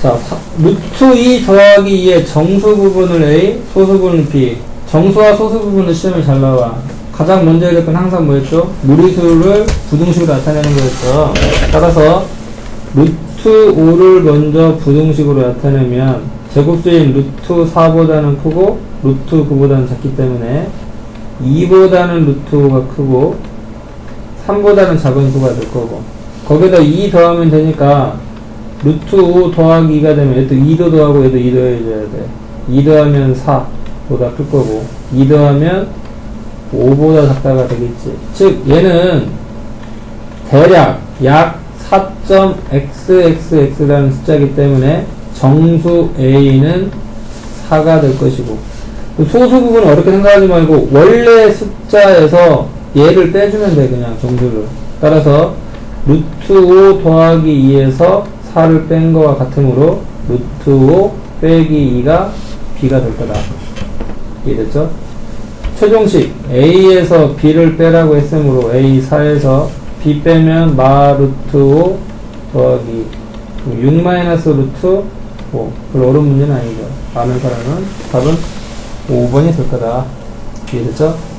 자, 사- 루트 2 더하기 2의 정수 부분을 A, 소수 부분을 B. 정수와 소수 부분은 시험에 잘 나와. 가장 먼저 해야 될건 항상 뭐였죠? 무리수를 부등식으로 나타내는 거였죠. 따라서 루트 5를 먼저 부등식으로 나타내면 제곱수인 루트 4보다는 크고 루트 9보다는 작기 때문에 2보다는 루트 5가 크고 3보다는 작은 수가 될 거고 거기다 2 더하면 되니까 루트 5 더하기 2가 되면 얘도 2도 더하고 얘도 2 더해줘야 돼. 2 더하면 4보다 클 거고 2 더하면 5보다 작다가 되겠지. 즉 얘는 대략 약 4.xxx라는 숫자이기 때문에 정수 a는 4가 될 것이고 그 소수 부분은 어렵게 생각하지 말고 원래 숫자에서 얘를 빼주면 돼 그냥 정수를 따라서 루트 5 더하기 2에서 4를 뺀 거와 같으므로 루트 5 빼기 2가 b가 될 거다 이해됐죠? 최종식 a에서 b를 빼라고 했으므로 a 4에서 b 빼면 마 루트 5 더하기 6 마이너스 루트 5 별로 어려운 문제는 아니죠 많은 사람은 답은 5번이 될 거다 이해됐죠?